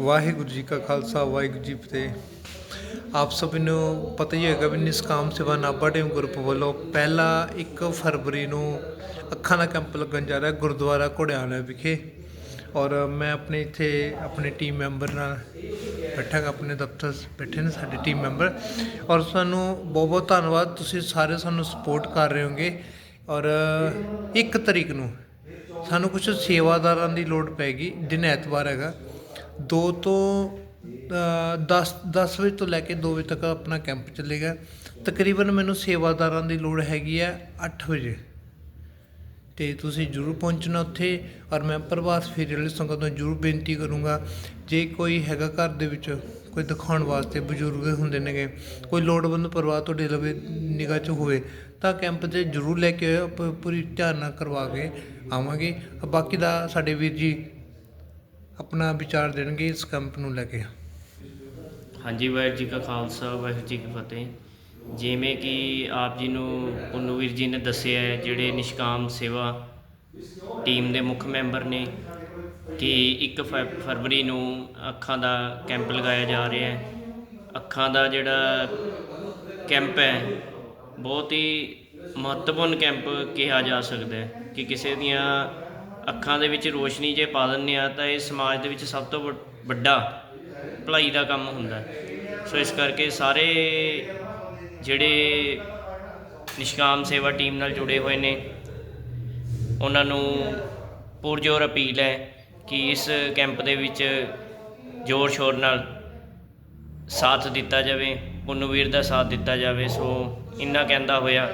ਵਾਹਿਗੁਰੂ ਜੀ ਕਾ ਖਾਲਸਾ, ਵਾਹਿਗੁਰੂ ਜੀ ਫਤਿਹ। ਆਪ ਸਭ ਨੂੰ ਪਤਾ ਹੀ ਹੋਏਗਾ ਵੀ ਨਿਸਕਾਮ ਸੇਵਾ ਨਾਭਾ ਟੀਮ ਗਰੁੱਪ ਵੱਲੋਂ ਪਹਿਲਾ 1 ਫਰਵਰੀ ਨੂੰ ਅੱਖਾਂ ਦਾ ਕੈਂਪ ਲੱਗਣ ਜਾ ਰਿਹਾ ਗੁਰਦੁਆਰਾ ਘੋੜਿਆਲਾ ਵਿਖੇ। ਔਰ ਮੈਂ ਆਪਣੇ ਇੱਥੇ ਆਪਣੇ ਟੀਮ ਮੈਂਬਰ ਨਾਲ ਬੈਠਾ ਆਪਣੇ ਦਫ਼ਤਰ ਬੈਠੇ ਨੇ ਸਾਡੇ ਟੀਮ ਮੈਂਬਰ ਔਰ ਸਾਨੂੰ ਬਹੁਤ ਬਹੁਤ ਧੰਨਵਾਦ, ਤੁਸੀਂ ਸਾਰੇ ਸਾਨੂੰ ਸਪੋਰਟ ਕਰ ਰਹੇ ਹੋਗੇ। ਔਰ ਇੱਕ ਤਰੀਕ ਨੂੰ ਸਾਨੂੰ ਕੁਝ ਸੇਵਾਦਾਰਾਂ ਦੀ ਲੋੜ ਪੈਗੀ ਦਿਨ ਐਤਵਾਰ ਹੈਗਾ। ਦੋ ਤੋਂ ਦਸ ਦਸ ਵਜੇ ਤੋਂ ਲੈ ਕੇ ਦੋ ਵਜੇ ਤੱਕ ਆਪਣਾ ਕੈਂਪ ਚੱਲੇਗਾ। ਤਕਰੀਬਨ ਮੈਨੂੰ ਸੇਵਾਦਾਰਾਂ ਦੀ ਲੋੜ ਹੈਗੀ ਹੈ ਅੱਠ ਵਜੇ। ਅਤੇ ਤੁਸੀਂ ਜਰੂਰ ਪਹੁੰਚਣਾ ਉੱਥੇ ਔਰ ਮੈਂ ਪ੍ਰਵਾਸ ਫੇਰੀ ਵਾਲੀ ਸੰਗਤ ਨੂੰ ਜਰੂਰ ਬੇਨਤੀ ਕਰੂੰਗਾ, ਜੇ ਕੋਈ ਹੈਗਾ ਘਰ ਦੇ ਵਿੱਚ ਕੋਈ ਦਿਖਾਉਣ ਵਾਸਤੇ ਬਜ਼ੁਰਗ ਹੁੰਦੇ ਨੇਗੇ, ਕੋਈ ਲੋੜਵੰਦ ਪਰਿਵਾਰ ਤੁਹਾਡੇ ਲਵੇ ਨਿਗਾਹ 'ਚ ਹੋਵੇ, ਤਾਂ ਕੈਂਪ 'ਤੇ ਜਰੂਰ ਲੈ ਕੇ ਆਇਓ ਪੂਰੀ ਧਿਆਨ ਨਾਲ ਕਰਵਾ ਕੇ ਆਵਾਂਗੇ। ਬਾਕੀ ਦਾ ਸਾਡੇ ਵੀਰ ਜੀ ਆਪਣਾ ਵਿਚਾਰ ਦੇਣਗੇ ਇਸ ਕੈਂਪ ਨੂੰ ਲੈ ਕੇ। ਹਾਂਜੀ, ਵਾਹਿਗੁਰੂ ਜੀ ਕਾ ਖਾਲਸਾ, ਵਾਹਿਗੁਰੂ ਜੀ ਕੀ ਫਤਿਹ। ਜਿਵੇਂ ਕਿ ਆਪ ਜੀ ਨੂੰ ਪੁੰਨੂ ਵੀਰ ਜੀ ਨੇ ਦੱਸਿਆ ਹੈ, ਜਿਹੜੇ ਨਿਸ਼ਕਾਮ ਸੇਵਾ ਟੀਮ ਦੇ ਮੁੱਖ ਮੈਂਬਰ ਨੇ ਕਿ 1 ਫਰਵਰੀ ਨੂੰ ਅੱਖਾਂ ਦਾ ਕੈਂਪ ਲਗਾਇਆ ਜਾ ਰਿਹਾ ਹੈ। ਅੱਖਾਂ ਦਾ ਜਿਹੜਾ ਕੈਂਪ ਹੈ, ਬਹੁਤ ਹੀ ਮਹੱਤਵਪੂਰਨ ਕੈਂਪ ਕਿਹਾ ਜਾ ਸਕਦਾ ਹੈ ਕਿ ਕਿਸੇ ਦੀਆਂ ਅੱਖਾਂ ਦੇ ਵਿੱਚ ਰੋਸ਼ਨੀ ਜੇ ਪਾ ਦਿੰਦੇ ਆ ਤਾਂ ਇਹ ਸਮਾਜ ਦੇ ਵਿੱਚ ਸਭ ਤੋਂ ਵੱ- ਵੱਡਾ ਭਲਾਈ ਦਾ ਕੰਮ ਹੁੰਦਾ ਸੋ ਇਸ ਕਰਕੇ ਸਾਰੇ ਜਿਹੜੇ ਨਿਸ਼ਕਾਮ ਸੇਵਾ ਟੀਮ ਨਾਲ ਜੁੜੇ ਹੋਏ ਨੇ, ਉਹਨਾਂ ਨੂੰ ਪੁਰਜੋਰ ਅਪੀਲ ਹੈ ਕਿ ਇਸ ਕੈਂਪ ਦੇ ਵਿੱਚ ਜ਼ੋਰ ਸ਼ੋਰ ਨਾਲ ਸਾਥ ਦਿੱਤਾ ਜਾਵੇ ਪੁੰਨਵੀਰ ਦਾ ਸਾਥ ਦਿੱਤਾ ਜਾਵੇ। ਸੋ ਇੰਨਾ ਕਹਿੰਦਾ ਹੋਇਆ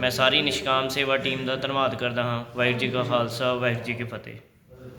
ਮੈਂ ਸਾਰੀ ਨਿਸ਼ਕਾਮ ਸੇਵਾ ਟੀਮ ਦਾ ਧੰਨਵਾਦ ਕਰਦਾ ਹਾਂ। ਵਾਹਿਗੁਰੂ ਜੀ ਕਾ ਖਾਲਸਾ, ਵਾਹਿਗੁਰੂ ਜੀ ਕੀ ਫਤਿਹ।